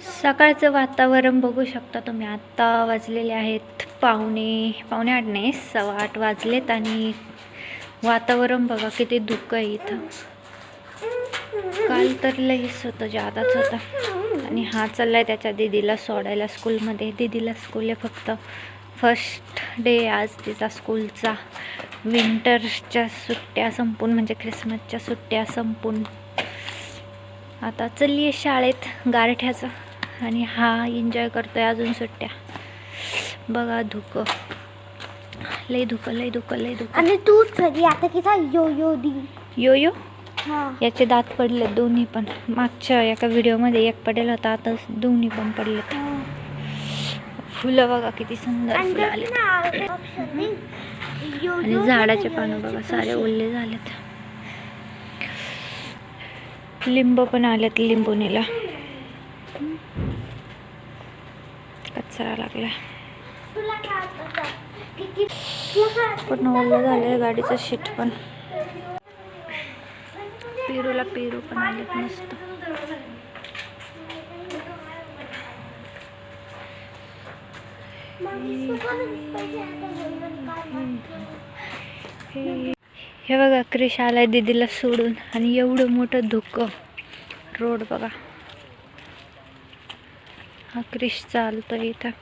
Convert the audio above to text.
सकाळचं वातावरण बघू शकता तुम्ही. आत्ता वाजलेले आहेत पावणे पावणे आठ नाही सव्वा आठ वाजलेत आणि वातावरण बघा किती धुकं आहे इथं. काल तर लईच होतं जादाच होता. आणि हा चाललाय त्याच्या दीदीला सोडायला स्कूलमध्ये. दीदीला स्कूल आहे फक्त फर्स्ट डे आज तिचा स्कूलचा. विंटरच्या सुट्ट्या संपून म्हणजे ख्रिसमसच्या सुट्ट्या संपून. आता चलली आहे शाळेत गारठ्याचं. आणि हा एन्जॉय करतोय अजून सुट्ट्या. बघा धुकं. लय धुकं लय धुकं लय धुकं. आणि तूच सगळी आता किती यो यो दी. यो यो हा. याचे दात पडले दोन्ही पण. मागच्या एका व्हिडिओमध्ये एक पडेल होता आता दोन्ही पण पडलेत. फुलं बघा किती सुंदर फुलं आले आणि झाडाचे पानं बघा सारे ओले झालेत. लिंब पण आलेत लिंबुनीला. कचरा लागला. पण ओलं झालंय गाडीचं शीट पण. पेरूला पेरू पण आलेत मस्त. हे बघा क्रिश आलाय दीदीला सोडून आणि एवढं मोठं धुकं. रोड बघा. हा क्रिश चालतो इथं.